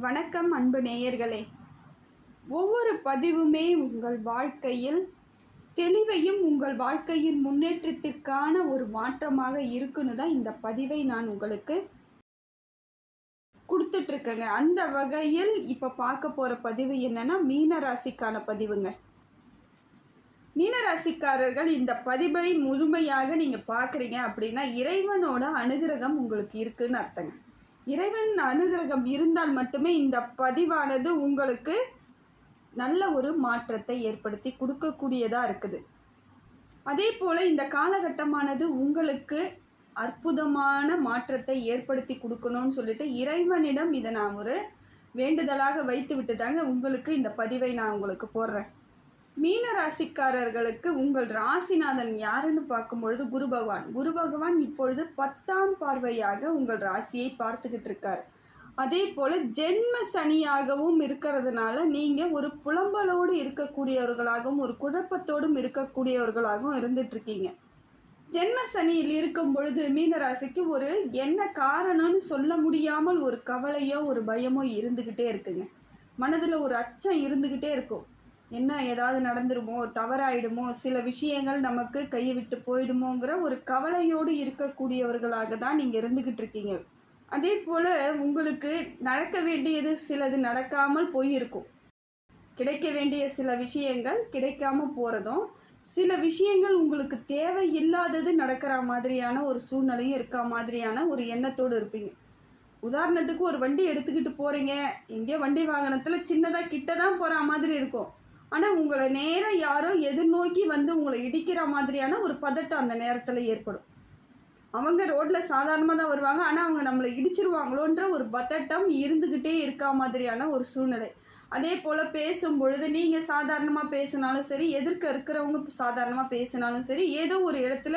வணக்கம் அன்பு நேயர்களே. ஒவ்வொரு பதிவுமே உங்கள் வாழ்க்கையில் தெளிவையும் உங்கள் வாழ்க்கையின் முன்னேற்றத்திற்கான ஒரு மாற்றமாக இருக்குன்னு தான் இந்த பதிவை நான் உங்களுக்கு கொடுத்துட்ருக்கேங்க. அந்த வகையில் இப்போ பார்க்க போகிற பதிவு என்னென்னா மீனராசிக்கான பதிவுங்க. மீனராசிக்காரர்கள் இந்த பதிவை முழுமையாக நீங்கள் பார்க்குறீங்க அப்படின்னா இறைவனோட அனுகிரகம் உங்களுக்கு இருக்குன்னு அர்த்தங்க. இறைவன் அனுகிரகம் இருந்தால் மட்டுமே இந்த பதிவானது உங்களுக்கு நல்ல ஒரு மாற்றத்தை ஏற்படுத்தி கொடுக்கக்கூடியதாக இருக்குது. அதே போல் இந்த காலகட்டமானது உங்களுக்கு அற்புதமான மாற்றத்தை ஏற்படுத்தி கொடுக்கணும்னு சொல்லிட்டு இறைவனிடம் இதை நான் ஒரு வேண்டுதலாக வைத்து விட்டு தாங்க உங்களுக்கு இந்த பதிவை நான் உங்களுக்கு போடுறேன். மீன ராசிக்காரர்களுக்கு உங்கள் ராசிநாதன் யாருன்னு பார்க்கும்பொழுது குரு பகவான். குரு பகவான் இப்பொழுது பத்தாம் பார்வையாக உங்கள் ராசியை பார்த்துக்கிட்டு இருக்கார். அதே போல் ஜென்ம சனியாகவும் இருக்கிறதுனால நீங்கள் ஒரு புலம்பலோடு இருக்கக்கூடியவர்களாகவும் ஒரு குழப்பத்தோடும் இருக்கக்கூடியவர்களாகவும் இருந்துட்டுருக்கீங்க ஜென்ம சனியில் இருக்கும் பொழுது மீனராசிக்கு ஒரு என்ன காரணம்னு சொல்ல முடியாமல் ஒரு கவலையோ ஒரு பயமோ இருந்துக்கிட்டே இருக்குங்க. மனதில் ஒரு அச்சம் இருந்துக்கிட்டே இருக்கும். என்ன ஏதாவது நடந்துருமோ தவறாயிடுமோ சில விஷயங்கள் நமக்கு கையை விட்டு போயிடுமோங்கிற ஒரு கவலையோடு இருக்கக்கூடியவர்களாக தான் நீங்கள் இருந்துக்கிட்டு இருக்கீங்க அதே போல் உங்களுக்கு நடக்க வேண்டியது சிலது நடக்காமல் போயிருக்கும். கிடைக்க வேண்டிய சில விஷயங்கள் கிடைக்காம போகிறதும் சில விஷயங்கள் உங்களுக்கு தேவையில்லாதது நடக்கிற மாதிரியான ஒரு சூழ்நிலையும் இருக்க மாதிரியான ஒரு எண்ணத்தோடு இருப்பீங்க. உதாரணத்துக்கு ஒரு வண்டி எடுத்துக்கிட்டு போகிறீங்க எங்கேயோ வண்டி வாகனத்தில் சின்னதாக கிட்ட தான் போகிற மாதிரி இருக்கும். ஆனால் உங்களை நேராக யாரோ எதிர்நோக்கி வந்து உங்களை இடிக்கிற மாதிரியான ஒரு பதட்டம் அந்த நேரத்தில் ஏற்படும். அவங்க ரோட்டில் சாதாரணமாக தான் வருவாங்க. ஆனால் அவங்க நம்மளை இடிச்சிருவாங்களோன்ற ஒரு பதட்டம் இருந்துக்கிட்டே இருக்கா மாதிரியான ஒரு சூழ்நிலை. அதே போல் பேசும் பொழுது நீங்கள் சாதாரணமாக பேசினாலும் சரி எதிர்க்க இருக்கிறவங்க சாதாரணமாக பேசினாலும் சரி ஏதோ ஒரு இடத்துல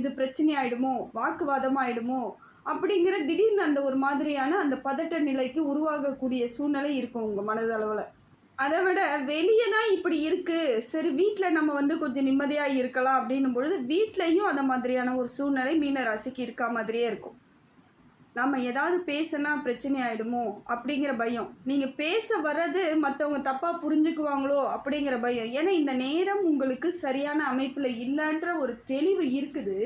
இது பிரச்சனை ஆகிடுமோ வாக்குவாதம் ஆகிடுமோ அப்படிங்கிற திடீர்னு அந்த ஒரு மாதிரியான அந்த பதட்ட நிலைக்கு உருவாகக்கூடிய சூழ்நிலை இருக்கும் உங்கள் மனதளவில். அதை விட வெளியே தான் இப்படி இருக்குது சரி வீட்டில் நம்ம வந்து கொஞ்சம் நிம்மதியாக இருக்கலாம் அப்படின்னும் பொழுது வீட்லேயும் அந்த மாதிரியான ஒரு சூழ்நிலை மீன ராசிக்கு இருக்கா மாதிரியே இருக்கும். நம்ம ஏதாவது பேசினா பிரச்சனை ஆகிடுமோ அப்படிங்கிற பயம். நீங்கள் பேச வர்றது மற்றவங்க தப்பாக புரிஞ்சுக்குவாங்களோ அப்படிங்கிற பயம். ஏன்னா இந்த நேரம் உங்களுக்கு சரியான அமைப்பில் இல்லைன்ற ஒரு தெளிவு இருக்குது.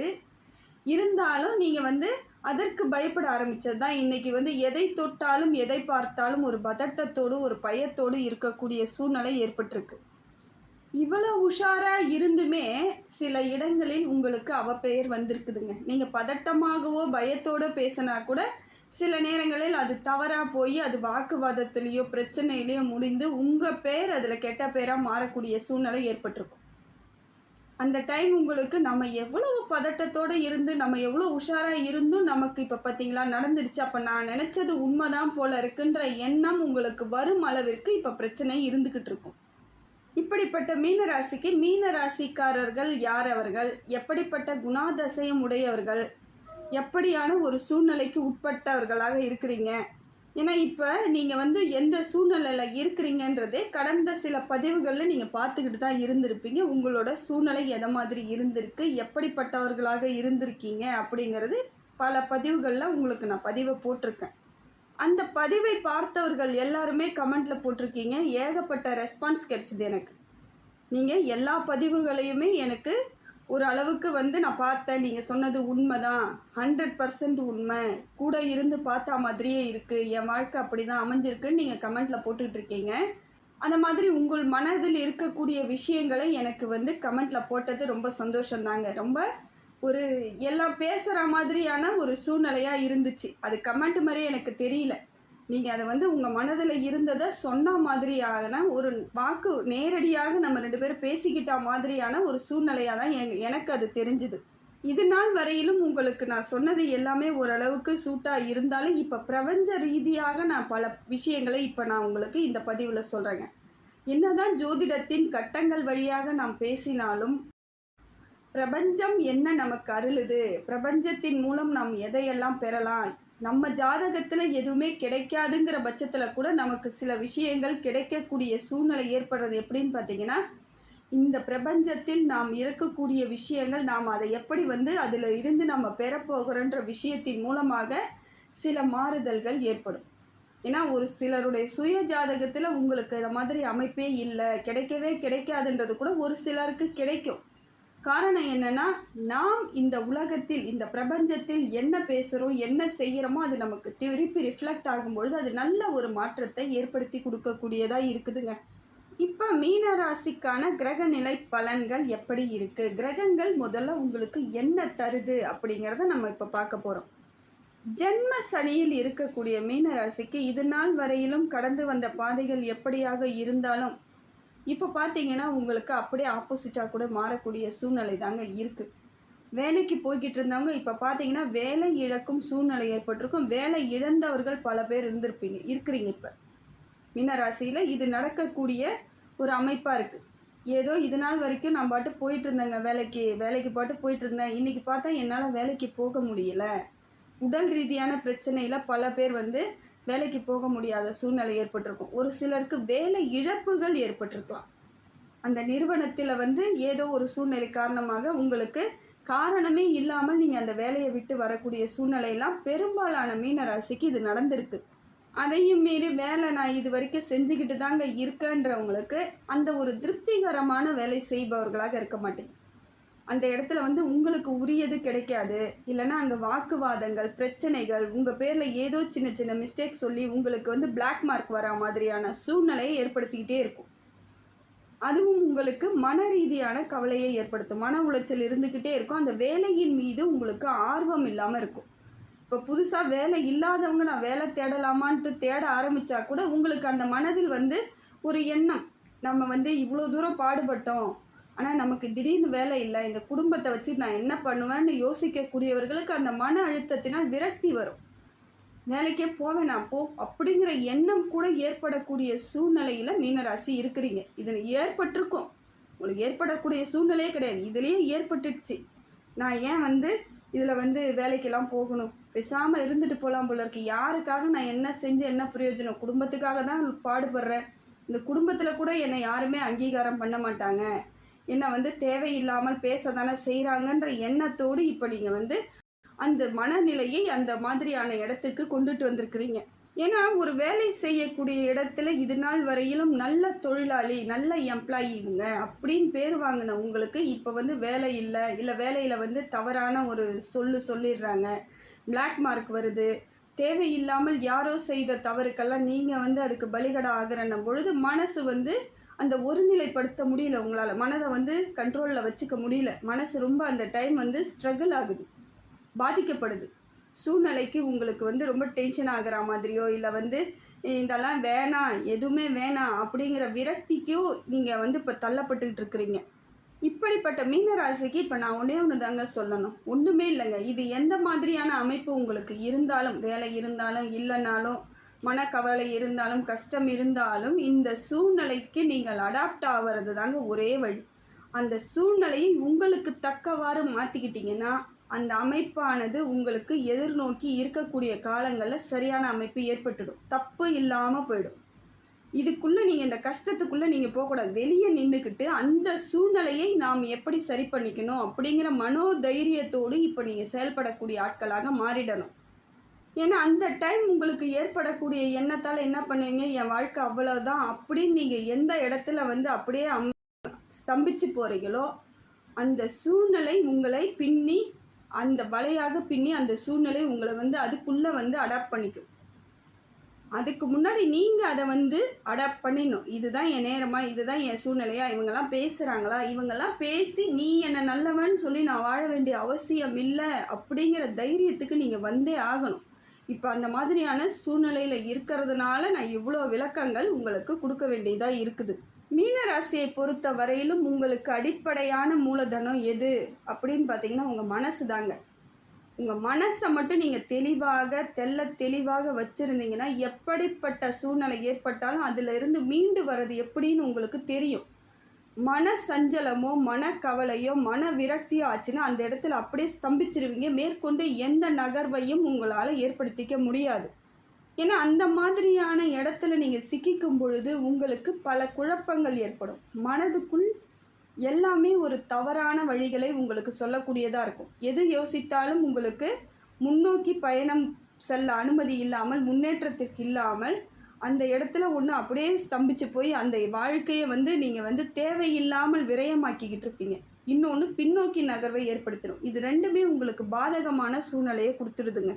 இருந்தாலும் நீங்கள் வந்து அதற்கு பயப்பட ஆரம்பித்தது தான் இன்றைக்கி வந்து எதை தொட்டாலும் எதை பார்த்தாலும் ஒரு பதட்டத்தோடு ஒரு பயத்தோடு இருக்கக்கூடிய சூழ்நிலை ஏற்பட்டிருக்கு. இவ்வளோ உஷாராக இருந்துமே சில இடங்களில் உங்களுக்கு அவ பெயர் வந்திருக்குதுங்க. நீங்கள் பதட்டமாகவோ பயத்தோடு பேசினா கூட சில நேரங்களில் அது தவறாக போய் அது வாக்குவாதத்துலேயோ பிரச்சனையிலையோ முடிந்து உங்கள் பேர் அதில் கெட்ட பேராக மாறக்கூடிய சூழ்நிலை ஏற்பட்டிருக்கும். அந்த டைம் உங்களுக்கு நம்ம எவ்வளவு பதட்டத்தோடு இருந்து நம்ம எவ்வளோ உஷாராக இருந்தும் நமக்கு இப்போ பார்த்தீங்களா நடந்துடுச்சு அப்போ நான் நினச்சது உண்மைதான் போல இருக்குன்ற எண்ணம் உங்களுக்கு வரும் அளவிற்கு இப்போ பிரச்சனை இருந்துக்கிட்டு இருக்கும். இப்படிப்பட்ட மீன ராசிக்கு மீன ராசிக்காரர்கள் யார் அவர்கள்? எப்படிப்பட்ட குணாதசையம் உடையவர்கள்? எப்படியான ஒரு சூழ்நிலைக்கு உட்பட்டவர்களாக இருக்கிறீங்க? ஏன்னா இப்போ நீங்கள் வந்து எந்த சூழ்நிலையில் இருக்கிறீங்கன்றதே கடந்த சில பதிவுகளில் நீங்கள் பார்த்துக்கிட்டு தான் இருந்திருப்பீங்க. உங்களோட சூழ்நிலை எதை மாதிரி இருந்திருக்கு? எப்படிப்பட்டவர்களாக இருந்திருக்கீங்க? அப்படிங்கிறது பல பதிவுகளில் உங்களுக்கு நான் பதிவை போட்டிருக்கேன். அந்த பதிவை பார்த்தவர்கள் எல்லாருமே கமெண்டில் போட்டிருக்கீங்க. ஏகப்பட்ட ரெஸ்பான்ஸ் கிடச்சிது எனக்கு. நீங்கள் எல்லா பதிவுகளையுமே எனக்கு ஒரு அளவுக்கு வந்து நான் பார்த்தேன். நீங்கள் சொன்னது உண்மை தான் ஹண்ட்ரட் பர்சன்ட் உண்மை. கூட இருந்து பார்த்தா மாதிரியே இருக்குது என் வாழ்க்கை அப்படி தான் அமைஞ்சிருக்குன்னு நீங்கள் கமெண்ட்டில் போட்டுக்கிட்டு இருக்கீங்க. அந்த மாதிரி உங்கள் மனதில் இருக்கக்கூடிய விஷயங்களை எனக்கு வந்து கமெண்ட்டில் போட்டது ரொம்ப சந்தோஷந்தாங்க. ரொம்ப ஒரு எல்லாம் பேசுகிற மாதிரியான ஒரு சூழ்நிலையாக இருந்துச்சு. அது கமெண்ட் மாதிரியே எனக்கு தெரியல. நீங்கள் அதை வந்து உங்கள் மனதில் இருந்ததை சொன்ன மாதிரியான ஒரு வாக்கு நேரடியாக நம்ம ரெண்டு பேரும் பேசிக்கிட்ட மாதிரியான ஒரு சூழ்நிலையாக தான் எங் எனக்கு அது தெரிஞ்சுது. இது நாள் வரையிலும் உங்களுக்கு நான் சொன்னது எல்லாமே ஓரளவுக்கு சூட்டாக இருந்தாலும் இப்போ பிரபஞ்ச ரீதியாக நான் பல விஷயங்களை இப்போ நான் உங்களுக்கு இந்த பதிவில் சொல்கிறேங்க என்னதான் ஜோதிடத்தின் கட்டங்கள் வழியாக நாம் பேசினாலும் பிரபஞ்சம் என்ன நமக்கு அருளுது? பிரபஞ்சத்தின் மூலம் நாம் எதையெல்லாம் பெறலாம்? நம்ம ஜாதகத்தில் எதுவுமே கிடைக்காதுங்கிற பட்சத்தில் கூட நமக்கு சில விஷயங்கள் கிடைக்கக்கூடிய சூழ்நிலை ஏற்படுறது எப்படின்னு பார்த்தீங்கன்னா இந்த பிரபஞ்சத்தில் நாம் இருக்கக்கூடிய விஷயங்கள் நாம் அதை எப்படி வந்து அதில் இருந்து நம்ம பெறப்போகிறோன்ற விஷயத்தின் மூலமாக சில மாறுதல்கள் ஏற்படும். ஏன்னா ஒரு சிலருடைய சுய ஜாதகத்தில் உங்களுக்கு இந்த மாதிரி அமைப்பே இல்லை கிடைக்கவே கிடைக்காதுன்றது கூட ஒரு சிலருக்கு கிடைக்கும். காரணம் என்னென்னா நாம் இந்த உலகத்தில் இந்த பிரபஞ்சத்தில் என்ன பேசுகிறோம் என்ன செய்கிறோமோ அது நமக்கு திருப்பி ரிஃப்ளெக்ட் ஆகும்பொழுது அது நல்ல ஒரு மாற்றத்தை ஏற்படுத்தி கொடுக்கக்கூடியதாக இருக்குதுங்க. இப்போ மீன ராசிக்கான கிரக நிலை பலன்கள் எப்படி இருக்குது கிரகங்கள் முதல்ல உங்களுக்கு என்ன தருது அப்படிங்கிறத நம்ம இப்போ பார்க்க போகிறோம் ஜென்ம சனியில் இருக்கக்கூடிய மீனராசிக்கு இது நாள் வரையிலும் கடந்து வந்த பாதைகள் எப்படியாக இருந்தாலும் இப்போ பார்த்தீங்கன்னா உங்களுக்கு அப்படியே ஆப்போசிட்டாக கூட மாறக்கூடிய சூழ்நிலை தாங்க இருக்குது வேலைக்கு போய்கிட்டு இருந்தவங்க இப்போ பார்த்தீங்கன்னா வேலை இழக்கும் சூழ்நிலை ஏற்பட்டிருக்கும். வேலை இழந்தவர்கள் பல பேர் இருந்திருப்பீங்க இருக்கிறீங்க இப்போ. மீனராசியில் இது நடக்கக்கூடிய ஒரு அமைப்பாக இருக்குது ஏதோ இது நாள் வரைக்கும் நான் பாட்டு போயிட்டு இருந்தேங்க வேலைக்கு வேலைக்கு பாட்டு போயிட்டு இருந்தேன். இன்றைக்கி பார்த்தா என்னால் வேலைக்கு போக முடியல. உடல் ரீதியான பிரச்சனையில் பல பேர் வந்து வேலைக்கு போக முடியாத சூழ்நிலை ஏற்பட்டிருக்கும். ஒரு சிலருக்கு வேலை இழப்புகள் ஏற்பட்டிருக்கலாம். அந்த நிறுவனத்தில் வந்து ஏதோ ஒரு சூழ்நிலை காரணமாக உங்களுக்கு காரணமே இல்லாமல் நீங்கள் அந்த வேலையை விட்டு வரக்கூடிய சூழ்நிலையெல்லாம் பெரும்பாலான மீனராசிக்கு இது நடந்திருக்கு. அதையும் மீறி வேலை நான் இது வரைக்கும் செஞ்சுக்கிட்டு தாங்க இருக்கேன்றவங்களுக்கு அந்த ஒரு திருப்திகரமான வேலை செய்பவர்களாக இருக்க மாட்டேங்க அந்த இடத்துல வந்து உங்களுக்கு உரியது கிடைக்காது. இல்லைன்னா அங்கே வாக்குவாதங்கள் பிரச்சனைகள் உங்கள் பேரில் ஏதோ சின்ன சின்ன மிஸ்டேக் சொல்லி உங்களுக்கு வந்து பிளாக் மார்க் வரா மாதிரியான சூழ்நிலையை ஏற்படுத்திக்கிட்டே இருக்கும். அதுவும் உங்களுக்கு மன ரீதியான கவலையை ஏற்படுத்தும். மன உளைச்சல் இருந்துக்கிட்டே இருக்கும். அந்த வேலையின் மீது உங்களுக்கு ஆர்வம் இல்லாமல் இருக்கும். இப்போ புதுசாக வேலை இல்லாதவங்க நான் வேலை தேடலாமான்ட்டு தேட ஆரம்பித்தா கூட உங்களுக்கு அந்த மனதில் வந்து ஒரு எண்ணம். நம்ம வந்து இவ்வளோ தூரம் பாடுபட்டோம். ஆனால் நமக்கு திடீர்னு வேலை இல்லை. இந்த குடும்பத்தை வச்சு நான் என்ன பண்ணுவேன்னு யோசிக்கக்கூடியவர்களுக்கு அந்த மன அழுத்தத்தினால் விரக்தி வரும். வேலைக்கே போவேன் நான் போ அப்படிங்கிற எண்ணம் கூட ஏற்படக்கூடிய சூழ்நிலையில் மீனராசி இருக்கிறீங்க. இது ஏற்பட்டிருக்கும். உங்களுக்கு ஏற்படக்கூடிய சூழ்நிலையே கிடையாது. இதுலேயே ஏற்பட்டுடுச்சு. நான் ஏன் வந்து இதில் வந்து வேலைக்கெல்லாம் போகணும்? பேசாமல் இருந்துட்டு போகலாம் போல இருக்கு. யாருக்காக நான் என்ன செஞ்சு என்ன பிரயோஜனம்? குடும்பத்துக்காக தான் பாடுபடுறேன். இந்த குடும்பத்தில் கூட என்னை யாருமே அங்கீகாரம் பண்ண மாட்டாங்க. என்னை வந்து தேவையில்லாமல் பேச தானே செய்கிறாங்கன்ற எண்ணத்தோடு இப்போ நீங்கள் வந்து அந்த மனநிலையை அந்த மாதிரியான இடத்துக்கு கொண்டுட்டு வந்திருக்கிறீங்க. ஏன்னா ஒரு வேலை செய்யக்கூடிய இடத்துல இது நாள் வரையிலும் நல்ல தொழிலாளி நல்ல எம்ப்ளாயிங்க அப்படின்னு பேர் வாங்கின உங்களுக்கு இப்போ வந்து வேலை இல்லை இல்லை வேலையில் வந்து தவறான ஒரு சொல்லு சொல்லிடுறாங்க. பிளாக் மார்க் வருது. தேவையில்லாமல் யாரோ செய்த தவறுக்கெல்லாம் நீங்கள் வந்து அதுக்கு பலிகடா ஆகிறன்னும் பொழுது மனசு வந்து அந்த ஒருநிலைப்படுத்த முடியல உங்களால். மனதை வந்து கண்ட்ரோலில் வச்சுக்க முடியல. மனசு ரொம்ப அந்த டைம் வந்து ஸ்ட்ரகிள் ஆகுது. பாதிக்கப்படுது. சூழ்நிலைக்கு உங்களுக்கு வந்து ரொம்ப டென்ஷன் ஆகிற மாதிரியோ இல்லை வந்து இதெல்லாம் வேணாம் எதுவுமே வேணாம் அப்படிங்கிற விரக்திக்கோ நீங்கள் வந்து இப்போ தள்ளப்பட்டுக்கிட்டு இருக்கிறீங்க. இப்படிப்பட்ட மீனராசிக்கு இப்போ நான் ஒன்றே ஒன்று தாங்க சொல்லணும். ஒன்றுமே இல்லைங்க. இது எந்த மாதிரியான அமைப்பு உங்களுக்கு இருந்தாலும் வேலை இருந்தாலும் இல்லைனாலும் மனக்கவலை இருந்தாலும் கஷ்டம் இருந்தாலும் இந்த சூழ்நிலைக்கு நீங்கள் அடாப்ட் ஆகிறது தாங்க ஒரே வழி. அந்த சூழ்நிலையை உங்களுக்கு தக்கவாறு மாற்றிக்கிட்டிங்கன்னா அந்த அமைப்பானது உங்களுக்கு எதிர்நோக்கி இருக்கக்கூடிய காலங்களில் சரியான அமைப்பு ஏற்பட்டுடும். தப்பு இல்லாமல் போயிடும். இதுக்குள்ளே நீங்கள் இந்த கஷ்டத்துக்குள்ளே நீங்கள் போகக்கூடாது. வெளியே நின்றுக்கிட்டு அந்த சூழ்நிலையை நாம் எப்படி சரி பண்ணிக்கணும் அப்படிங்கிற மனோதைரியத்தோடு இப்போ நீங்கள் செயல்படக்கூடிய ஆட்களாக மாறிடணும். ஏன்னா அந்த டைம் உங்களுக்கு ஏற்படக்கூடிய எண்ணத்தால் என்ன பண்ணுவீங்க? என் வாழ்க்கை அவ்வளோதான் அப்படின்னு நீங்கள் எந்த இடத்துல வந்து அப்படியே அம் ஸ்தம்பிச்சு போகிறீங்களோ அந்த சூழ்நிலை உங்களை பின்னி அந்த வலையாக பின்னி அந்த சூழ்நிலை உங்களை வந்து அதுக்குள்ளே வந்து அடாப்ட் பண்ணிக்கும். அதுக்கு முன்னாடி நீங்கள் அதை வந்து அடாப்ட் பண்ணிடணும். இதுதான் என் நேரமாக இதுதான் என் சூழ்நிலையா இவங்கெல்லாம் பேசுகிறாங்களா இவங்கெல்லாம் பேசி நீ என்னை நல்லவன்னு சொல்லி நான் வாழ வேண்டிய அவசியம் இல்லை அப்படிங்கிற தைரியத்துக்கு நீங்கள் வந்தே ஆகணும். இப்போ அந்த மாதிரியான சூழ்நிலையில் இருக்கிறதுனால நான் இவ்வளோ விளக்கங்கள் உங்களுக்கு கொடுக்க வேண்டியதாக இருக்குது. மீனராசியை பொறுத்த வரையிலும் உங்களுக்கு அடிப்படையான மூலதனம் எது? அப்படின்னு பார்த்தீங்கன்னா உங்கள் மனசு தாங்க. உங்கள் மனசை மட்டும் நீங்கள் தெளிவாக தெல்ல தெளிவாக வச்சுருந்தீங்கன்னா எப்படிப்பட்ட சூழ்நிலை ஏற்பட்டாலும் அதில் இருந்து மீண்டு வர்றது எப்படின்னு உங்களுக்கு தெரியும். மன சஞ்சலமோ மனக்கவலையோ மன விரக்தியோ ஆச்சுன்னா அந்த இடத்துல அப்படியே ஸ்தம்பிச்சிருவீங்க. மேற்கொண்டு எந்த நகர்வையும் உங்களால் ஏற்படுத்திக்க முடியாது. ஏன்னா அந்த மாதிரியான இடத்துல நீங்கள் சிக்கிக்கும் பொழுது உங்களுக்கு பல குழப்பங்கள் ஏற்படும். மனதுக்குள் எல்லாமே ஒரு தவறான வழிகளை உங்களுக்கு சொல்லக்கூடியதாக இருக்கும். எது யோசித்தாலும் உங்களுக்கு முன்னோக்கி பயணம் செல்ல அனுமதி இல்லாமல் முன்னேற்றத்திற்கு இல்லாமல் அந்த இடத்துல ஒன்று அப்படியே ஸ்தம்பிச்சு போய் அந்த வாழ்க்கையை வந்து நீங்கள் வந்து தேவையில்லாமல் விரயமாக்கிக்கிட்டு இருப்பீங்க. இன்னொன்று பின்னோக்கி நகர்வை ஏற்படுத்திடும். இது ரெண்டுமே உங்களுக்கு பாதகமான சூழ்நிலையை கொடுத்துருதுங்க.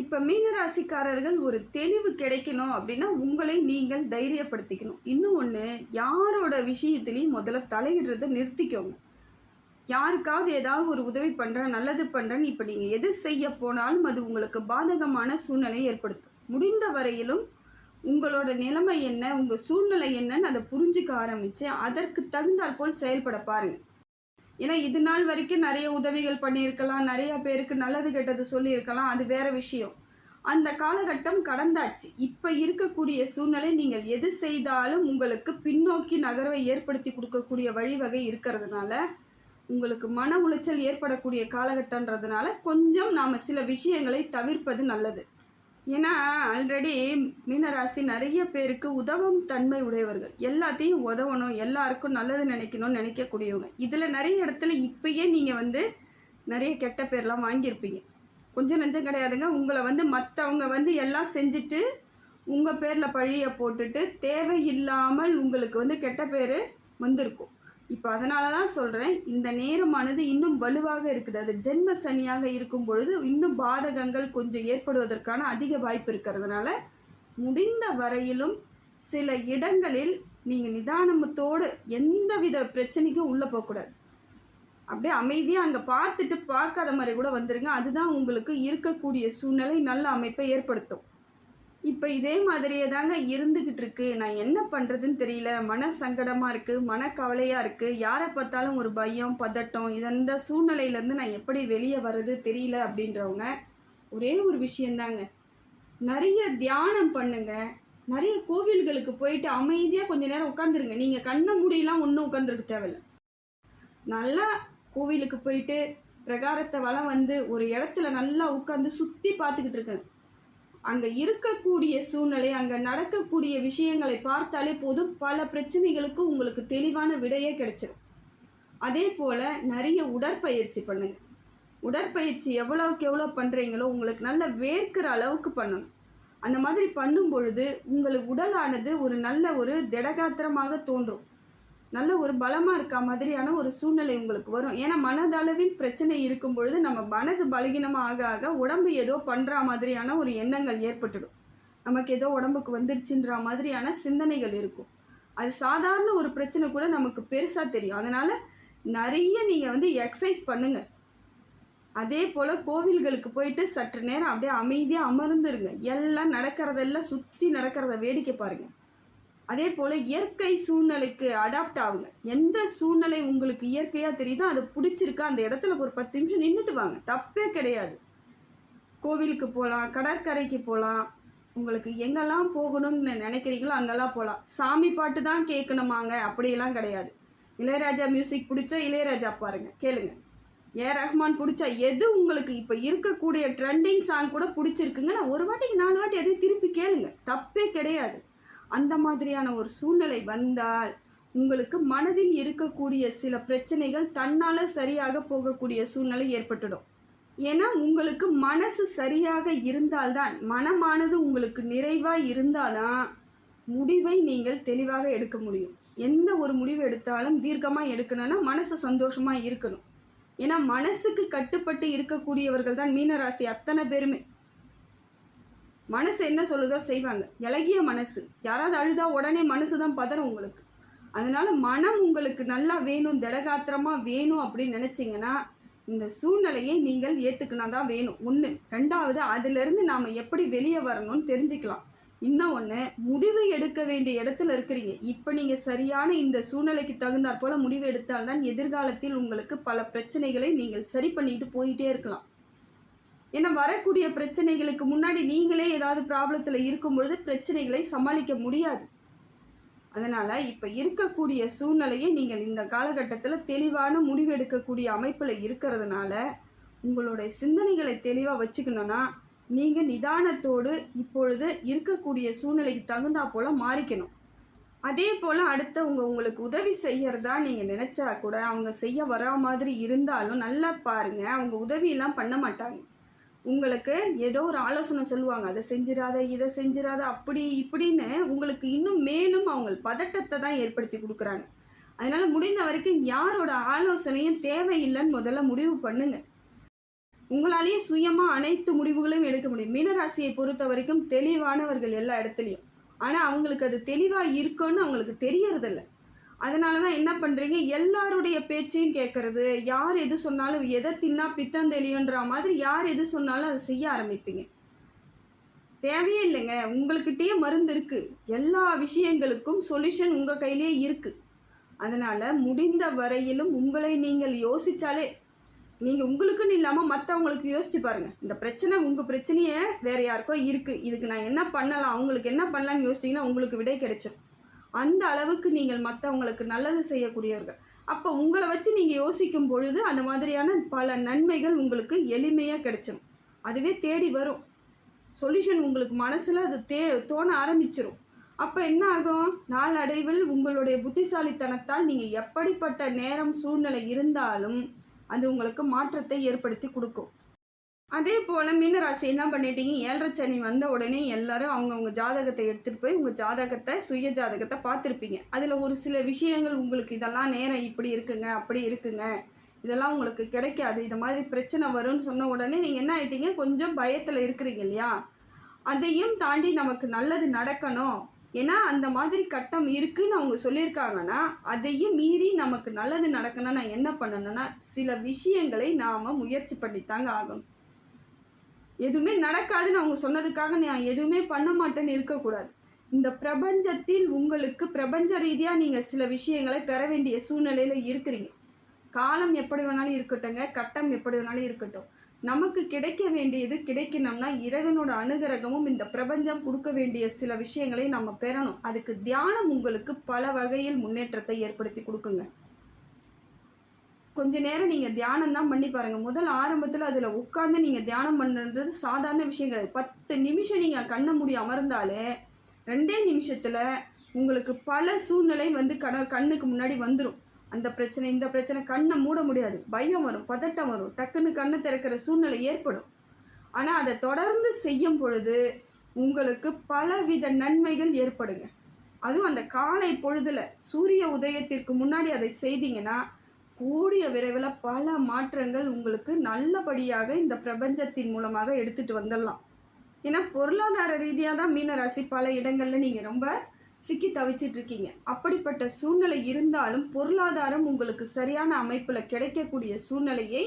இப்போ மீனராசிக்காரர்கள் ஒரு தெளிவு கிடைக்கணும் அப்படின்னா உங்களை நீங்கள் தைரியப்படுத்திக்கணும். இன்னும் ஒன்று யாரோட விஷயத்துலையும் முதல்ல தலையிடுறதை நிறுத்திக்கோங்க. யாருக்காவது ஏதாவது ஒரு உதவி பண்ணுறேன் நல்லது பண்ணுறேன்னு இப்போ நீங்கள் எது செய்ய போனாலும் அது உங்களுக்கு பாதகமான சூழ்நிலையை ஏற்படுத்தும். முடிந்த வரையிலும் உங்களோட நிலைமை என்ன? உங்கள் சூழ்நிலை என்னன்னு அதை புரிஞ்சுக்க ஆரம்பித்து அதற்கு தகுந்தாற்போல் செயல்பட பாருங்கள் ஏன்னா இது நாள் வரைக்கும் நிறைய உதவிகள் பண்ணியிருக்கலாம் நிறைய பேருக்கு நல்லது கெட்டது சொல்லியிருக்கலாம் அது வேறு விஷயம். அந்த காலகட்டம் கடந்தாச்சு. இப்போ இருக்கக்கூடிய சூழ்நிலை நீங்கள் எது செய்தாலும் உங்களுக்கு பின்னோக்கி நகர்வை ஏற்படுத்தி கொடுக்கக்கூடிய வழிவகை இருக்கிறதுனால உங்களுக்கு மன உளைச்சல் ஏற்படக்கூடிய காலகட்டன்றதுனால கொஞ்சம் நாம் சில விஷயங்களை தவிர்ப்பது நல்லது. ஏன்னா ஆல்ரெடி மீனராசி நிறைய பேருக்கு உதவும் தன்மை உடையவர்கள். எல்லாத்தையும் உதவணும் எல்லாருக்கும் நல்லது நினைக்கணும்னு நினைக்கக்கூடியவங்க. இதில் நிறைய இடத்துல இப்பயே நீங்கள் வந்து நிறைய கெட்ட பேர்லாம் வாங்கியிருப்பீங்க. கொஞ்சம் நஞ்சம் கிடையாதுங்க. உங்களை வந்து மற்றவங்க வந்து எல்லாம் செஞ்சுட்டு உங்கள் பேரில் பழியை போட்டுட்டு தேவையில்லாமல் உங்களுக்கு வந்து கெட்ட பேர் வந்திருக்கும். இப்போ அதனால தான் சொல்கிறேன் இந்த நேரமானது இன்னும் வலுவாக இருக்குது. அது ஜென்ம சனியாக இருக்கும் பொழுது இன்னும் பாதகங்கள் கொஞ்சம் ஏற்படுவதற்கான அதிக வாய்ப்பு இருக்கிறதுனால முடிந்த வரையிலும் சில இடங்களில் நீங்கள் நிதானமத்தோடு எந்த வித பிரச்சனைக்கும் உள்ளே போகக்கூடாது. அப்படியே அமைதியாக அங்கே பார்த்துட்டு பார்க்காத மாதிரி கூட வந்துடுங்க அதுதான் உங்களுக்கு இருக்கக்கூடிய சூழ்நிலை நல்ல அமைப்பை ஏற்படுத்தும். இப்போ இதே மாதிரியே தாங்க இருந்துக்கிட்டு இருக்கு. நான் என்ன பண்ணுறதுன்னு தெரியல. மன சங்கடமாக இருக்குது மனக்கவலையாக இருக்குது யாரை பார்த்தாலும் ஒரு பயம் பதட்டம் இதந்த சூழ்நிலையிலேருந்து நான் எப்படி வெளியே வர்றது தெரியல அப்படின்றவங்க ஒரே ஒரு விஷயந்தாங்க. நிறைய தியானம் பண்ணுங்க. நிறைய கோவில்களுக்கு போயிட்டு அமைதியாக கொஞ்ச நேரம் உட்காந்துருங்க நீங்கள் கண்ணை முடியெல்லாம் ஒன்றும் உட்காந்துருக்க தேவையில்ல. நல்லா கோவிலுக்கு போயிட்டு பிரகாரத்தை வளம் வந்து ஒரு இடத்துல நல்லா உட்காந்து சுற்றி பார்த்துக்கிட்டு இருக்கேன். அங்கே இருக்கக்கூடிய சூழ்நிலை அங்கே நடக்கக்கூடிய விஷயங்களை பார்த்தாலே போதும். பல பிரச்சனைகளுக்கு உங்களுக்கு தெளிவான விடையே கிடைச்சிடும் அதே போல் நிறைய உடற்பயிற்சி பண்ணுங்கள் உடற்பயிற்சி எவ்வளோக்கு எவ்வளோ பண்ணுறீங்களோ உங்களுக்கு நல்ல வேர்க்கிற அளவுக்கு பண்ணணும். அந்த மாதிரி பண்ணும் பொழுது உங்களுக்கு உடலானது ஒரு நல்ல ஒரு திடகாத்திரமாக தோன்றும். நல்ல ஒரு பலமாக இருக்க மாதிரியான ஒரு சூழ்நிலை உங்களுக்கு வரும். ஏன்னா மனதளவில் பிரச்சனை இருக்கும் பொழுது நம்ம மனது பலகீனமாக ஆக ஆக உடம்பு ஏதோ பண்ணுற மாதிரியான ஒரு எண்ணங்கள் ஏற்பட்டுடும். நமக்கு ஏதோ உடம்புக்கு வந்துருச்சுன்ற மாதிரியான சிந்தனைகள் இருக்கும். அது சாதாரண ஒரு பிரச்சனை கூட நமக்கு பெருசாக தெரியும். அதனால் நிறைய நீங்கள் வந்து எக்ஸசைஸ் பண்ணுங்கள் அதே போல் கோவில்களுக்கு போயிட்டு சற்று நேரம் அப்படியே அமைதியாக அமர்ந்துருங்க. எல்லாம் நடக்கிறதெல்லாம் சுற்றி நடக்கிறத வேடிக்கை பாருங்கள் அதே போல் இயற்கை சூழ்நிலைக்கு அடாப்ட் ஆகுங்க. எந்த சூழ்நிலை உங்களுக்கு இயற்கையாக தெரியுதோ அது பிடிச்சிருக்கா அந்த இடத்துல ஒரு பத்து நிமிஷம் நின்றுட்டு வாங்க. தப்பே கிடையாது. கோவிலுக்கு போகலாம் கடற்கரைக்கு போகலாம் உங்களுக்கு எங்கெல்லாம் போகணும்னு நினைக்கிறீங்களோ அங்கெல்லாம் போகலாம் சாமி பாட்டு தான் கேட்கணுமாங்க அப்படியெல்லாம் கிடையாது. இளையராஜா மியூசிக் பிடிச்சா இளையராஜா பாருங்கள் கேளுங்க. ஏ ரஹ்மான் பிடிச்சா எது உங்களுக்கு இப்போ இருக்கக்கூடிய ட்ரெண்டிங் சாங் கூட பிடிச்சிருக்குங்க? நான் ஒரு வாட்டிக்கு நாலு வாட்டி எதையும் திருப்பி கேளுங்க. தப்பே கிடையாது. அந்த மாதிரியான ஒரு சூழ்நிலை வந்தால் உங்களுக்கு மனதில் இருக்கக்கூடிய சில பிரச்சனைகள் தன்னால் சரியாக போகக்கூடிய சூழ்நிலை ஏற்பட்டுடும். ஏன்னா உங்களுக்கு மனசு சரியாக இருந்தால்தான் மனமானது உங்களுக்கு நிறைவாக இருந்தால்தான் முடிவை நீங்கள் தெளிவாக எடுக்க முடியும். எந்த ஒரு முடிவு எடுத்தாலும் தீர்க்கமாக எடுக்கணும்னா மனசு சந்தோஷமாக இருக்கணும். ஏன்னா மனசுக்கு கட்டுப்பட்டு இருக்கக்கூடியவர்கள் தான் மீனராசி அத்தனை பேருமே. மனசு என்ன சொல்லுதோ செய்வாங்க. இலகிய மனசு. யாராவது அழுதா உடனே மனசு தான் பதறும் உங்களுக்கு. அதனால மனம் உங்களுக்கு நல்லா வேணும் திடகாத்திரமாக வேணும் அப்படின்னு நினச்சிங்கன்னா இந்த சூழ்நிலையை நீங்கள் ஏற்றுக்கினா தான் வேணும். ஒன்று ரெண்டாவது அதிலிருந்து நாம் எப்படி வெளியே வரணும்னு தெரிஞ்சுக்கலாம். இன்னும் ஒன்று முடிவு எடுக்க வேண்டிய இடத்துல இருக்கிறீங்க. இப்போ நீங்கள் சரியான இந்த சூழ்நிலைக்கு தகுந்தாற் போல் முடிவு எடுத்தால்தான் எதிர்காலத்தில் உங்களுக்கு பல பிரச்சனைகளை நீங்கள் சரி பண்ணிட்டு போயிட்டே இருக்கலாம். ஏன்னா வரக்கூடிய பிரச்சனைகளுக்கு முன்னாடி நீங்களே ஏதாவது ப்ராப்ளத்தில் இருக்கும் பொழுது பிரச்சனைகளை சமாளிக்க முடியாது. அதனால் இப்போ இருக்கக்கூடிய சூழ்நிலையை நீங்கள் இந்த காலகட்டத்தில் தெளிவான முடிவு எடுக்கக்கூடிய அமைப்பில் இருக்கிறதுனால உங்களுடைய சிந்தனைகளை தெளிவாக வச்சுக்கணுன்னா நீங்கள் நிதானத்தோடு இப்பொழுது இருக்கக்கூடிய சூழ்நிலைக்கு தகுந்தா போல் மாறிக்கணும். அதே போல் அடுத்தவங்க உங்களுக்கு உதவி செய்யறதா நீங்கள் நினச்சா கூட அவங்க செய்ய வரா மாதிரி இருந்தாலும் நல்லா பாருங்கள் அவங்க உதவியெல்லாம் பண்ண மாட்டாங்க. உங்களுக்கு ஏதோ ஒரு ஆலோசனை சொல்லுவாங்க. அதை செஞ்சிடாத இதை செஞ்சிடாத அப்படி இப்படின்னு உங்களுக்கு இன்னும் மேலும் அவங்க பதட்டத்தை தான் ஏற்படுத்தி கொடுக்குறாங்க. அதனால் முடிந்த வரைக்கும் யாரோட ஆலோசனையும் தேவையில்லைன்னு முதல்ல முடிவு பண்ணுங்க. உங்களாலேயே சுயமாக அனைத்து முடிவுகளையும் எடுக்க முடியும். மீனராசியை பொறுத்த வரைக்கும் தெளிவானவர்கள் எல்லா இடத்துலையும். ஆனால் அவங்களுக்கு அது தெளிவாக இருக்குன்னு அவங்களுக்கு தெரியறதில்ல. அதனால தான் என்ன பண்ணுறீங்க எல்லாருடைய பேச்சையும் கேட்குறது யார் எது சொன்னாலும் எதை தின்னா பித்தம் தெளியுன்ற மாதிரி யார் எது சொன்னாலும் அதை செய்ய ஆரம்பிப்பீங்க. தேவையே இல்லைங்க. உங்கள்கிட்டயே மருந்து இருக்குது எல்லா விஷயங்களுக்கும் சொல்யூஷன் உங்கள் கையிலே இருக்குது அதனால் முடிந்த வரையிலும் உங்களை நீங்கள் யோசித்தாலே நீங்கள் உங்களுக்குன்னு இல்லாமல் மற்றவங்களுக்கு யோசிச்சு பாருங்கள் இந்த பிரச்சனை உங்கள் பிரச்சனையே வேறு யாருக்கோ இருக்குது இதுக்கு நான் என்ன பண்ணலாம்? அவங்களுக்கு என்ன பண்ணலான்னு யோசிச்சிங்கன்னா உங்களுக்கு விடை கிடைச்சிடும் அந்த அளவுக்கு நீங்கள் மற்றவங்களுக்கு நல்லது செய்யக்கூடியவர்கள். அப்போ உங்களை வச்சு நீங்கள் யோசிக்கும் பொழுது அந்த மாதிரியான பல நன்மைகள் உங்களுக்கு எளிமையாக கிடைச்சிடும் அதுவே தேடி வரும். சொல்யூஷன் உங்களுக்கு மனசில் அது தே தோண ஆரம்பிச்சிடும் அப்போ என்ன ஆகும்? நாளடைவில் உங்களுடைய புத்திசாலித்தனத்தால் நீங்கள் எப்படிப்பட்ட நேரம் சூழ்நிலை இருந்தாலும் அது உங்களுக்கு மாற்றத்தை ஏற்படுத்தி கொடுக்கும். அதே போல் மீனராசி என்ன பண்ணிட்டீங்க? ஏழரை சனி வந்த உடனே எல்லாரும் அவங்கவுங்க ஜாதகத்தை எடுத்துகிட்டு போய் உங்கள் ஜாதகத்தை சுய ஜாதகத்தை பார்த்துருப்பீங்க. அதில் ஒரு சில விஷயங்கள் உங்களுக்கு இதெல்லாம் நேரம் இப்படி இருக்குங்க அப்படி இருக்குங்க. இதெல்லாம் உங்களுக்கு கிடைக்காது. இது மாதிரி பிரச்சனை வரும்னு சொன்ன உடனே நீங்கள் என்ன ஆகிட்டீங்க கொஞ்சம் பயத்தில் இருக்கிறீங்க இல்லையா? அதையும் தாண்டி நமக்கு நல்லது நடக்கணும். ஏன்னா அந்த மாதிரி கட்டம் இருக்குன்னு அவங்க சொல்லியிருக்காங்கன்னா அதையும் மீறி நமக்கு நல்லது நடக்கணும்னா நான் என்ன பண்ணணும்னா சில விஷயங்களை நாம் முயற்சி பண்ணித்தாங்க ஆகணும். எதுவுமே நடக்காதுன்னு அவங்க சொன்னதுக்காக நான் எதுவுமே பண்ண மாட்டேன்னு இருக்கக்கூடாது. இந்த பிரபஞ்சத்தில் உங்களுக்கு பிரபஞ்ச ரீதியாக நீங்கள் சில விஷயங்களை பெற வேண்டிய சூழ்நிலையில் இருக்கிறீங்க. காலம் எப்படி வேணாலும் இருக்கட்டுங்க கட்டம் எப்படி வேணாலும் இருக்கட்டும். நமக்கு கிடைக்க வேண்டியது கிடைக்கணும்னா இறைவனோட அனுகிரகமும் இந்த பிரபஞ்சம் கொடுக்க வேண்டிய சில விஷயங்களை நம்ம பெறணும். அதுக்கு தியானம் உங்களுக்கு பல வகையில் முன்னேற்றத்தை ஏற்படுத்தி கொடுக்குங்க. கொஞ்ச நேரம் நீங்கள் தியானம் தான் பண்ணி பாருங்கள் முதல் ஆரம்பத்தில் அதில் உட்காந்து நீங்கள் தியானம் பண்ணுறது சாதாரண விஷயம் கிடையாது. பத்து நிமிஷம் நீங்கள் கண்ணை மூடி அமர்ந்தாலே ரெண்டே நிமிஷத்தில் உங்களுக்கு பல சூழ்நிலை வந்து கண கண்ணுக்கு முன்னாடி வந்துடும் அந்த பிரச்சனை இந்த பிரச்சனை கண்ணை மூட முடியாது. பயம் வரும் பதட்டம் வரும். டக்குன்னு கண்ணை திறக்கிற சூழ்நிலை ஏற்படும். ஆனால் அதை தொடர்ந்து செய்யும் பொழுது உங்களுக்கு பலவித நன்மைகள் ஏற்படுங்க. அதுவும் அந்த காலை பொழுதில் சூரிய உதயத்திற்கு முன்னாடி அதை செய்தீங்கன்னா கூடிய விரைவில் பல மாற்றங்கள் உங்களுக்கு நல்லபடியாக இந்த பிரபஞ்சத்தின் மூலமாக எடுத்துகிட்டு வந்துடலாம். ஏன்னா பொருளாதார ரீதியாக தான் மீனராசி பல இடங்களில் நீங்கள் ரொம்ப சிக்கி தவிச்சிட்டு இருக்கீங்க. அப்படிப்பட்ட சூழ்நிலை இருந்தாலும் பொருளாதாரம் உங்களுக்கு சரியான அமைப்பில் கிடைக்கக்கூடிய சூழ்நிலையை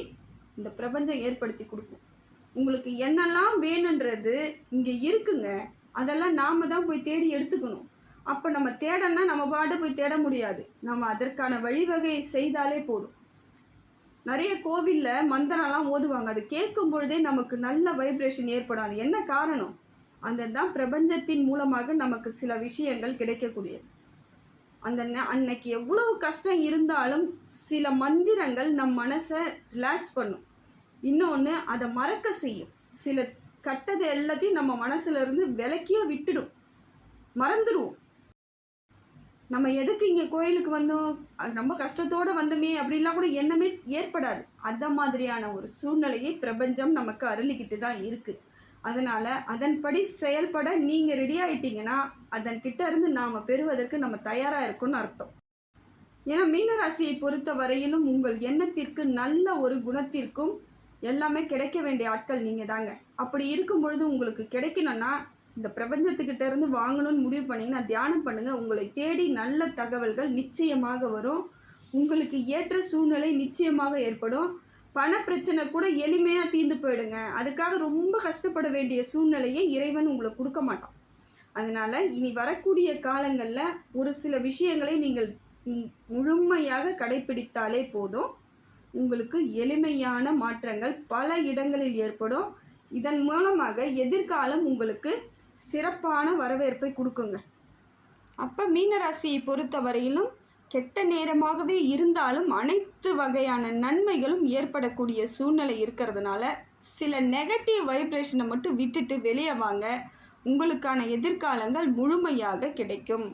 இந்த பிரபஞ்சம் ஏற்படுத்தி கொடுக்கும். உங்களுக்கு என்னெல்லாம் வேணுன்றது இங்கே இருக்குங்க. அதெல்லாம் நாம் தான் போய் தேடி எடுத்துக்கணும். அப்போ நம்ம தேடனா நம்ம பாட்டு போய் தேட முடியாது. நம்ம அதற்கான வழிவகையை செய்தாலே போதும். நிறைய கோவிலில் மந்திரம்லாம் ஓதுவாங்க. அது கேட்கும் பொழுதே நமக்கு நல்ல வைப்ரேஷன் ஏற்படும் அது என்ன காரணம்? அந்த தான் பிரபஞ்சத்தின் மூலமாக நமக்கு சில விஷயங்கள் கிடைக்கக்கூடியது. அந்த அன்னைக்கு எவ்வளவு கஷ்டம் இருந்தாலும் சில மந்திரங்கள் நம் மனசை ரிலாக்ஸ் பண்ணும். இன்னொன்று அதை மறக்க செய்யும். சில கட்டதை எல்லாத்தையும் நம்ம மனசுலேருந்து விலக்கியே விட்டுடும். மறந்துடுவோம் நம்ம எதுக்கு இங்கே கோயிலுக்கு வந்தோம்? அது ரொம்ப கஷ்டத்தோடு வந்தோமே அப்படிலாம் கூட எண்ணமே ஏற்படாது. அந்த மாதிரியான ஒரு சூழ்நிலையை பிரபஞ்சம் நமக்கு அருளிக்கிட்டு தான் இருக்குது அதனால் அதன்படி செயல்பட நீங்கள் ரெடி ஆயிட்டீங்கன்னா அதன் கிட்ட இருந்து நாம் பெறுவதற்கு நம்ம தயாராக இருக்கும்னு அர்த்தம். ஏன்னா மீனராசியை பொறுத்த வரையிலும் உங்கள் எண்ணத்திற்கு நல்ல ஒரு குணத்திற்கும் எல்லாமே கிடைக்க வேண்டிய ஆட்கள் நீங்கள் தாங்க அப்படி இருக்கும் பொழுது உங்களுக்கு கிடைக்கணும்னா இந்த பிரபஞ்சத்துக்கிட்ட இருந்து வாங்கணும்னு முடிவு பண்ணீங்கன்னா தியானம் பண்ணுங்க. உங்களை தேடி நல்ல தகவல்கள் நிச்சயமாக வரும். உங்களுக்கு ஏற்ற சூழ்நிலை நிச்சயமாக ஏற்படும். பண பிரச்சனை கூட எளிமையாக தீர்ந்து போயிடுங்க. அதுக்காக ரொம்ப கஷ்டப்பட வேண்டிய சூழ்நிலையை இறைவன் உங்களுக்கு கொடுக்க மாட்டான். அதனால் இனி வரக்கூடிய காலங்களில் ஒரு சில விஷயங்களை நீங்கள் முழுமையாக கடைபிடித்தாலே போதும். உங்களுக்கு எளிமையான மாற்றங்கள் பல இடங்களில் ஏற்படும். இதன் மூலமாக எதிர்காலம் உங்களுக்கு சிறப்பான வரவேற்பை கொடுக்குங்க. அப்போ மீனராசியை பொறுத்தவரையிலும் கெட்ட நேரமாகவே இருந்தாலும் அனைத்து வகையான நன்மைகளும் ஏற்படக்கூடிய சூழ்நிலை இருக்கிறதுனால சில நெகட்டிவ் வைப்ரேஷனை மட்டும் விட்டுட்டு வெளியே வாங்க. உங்களுக்கான எதிர்காலங்கள் முழுமையாக கிடைக்கும்.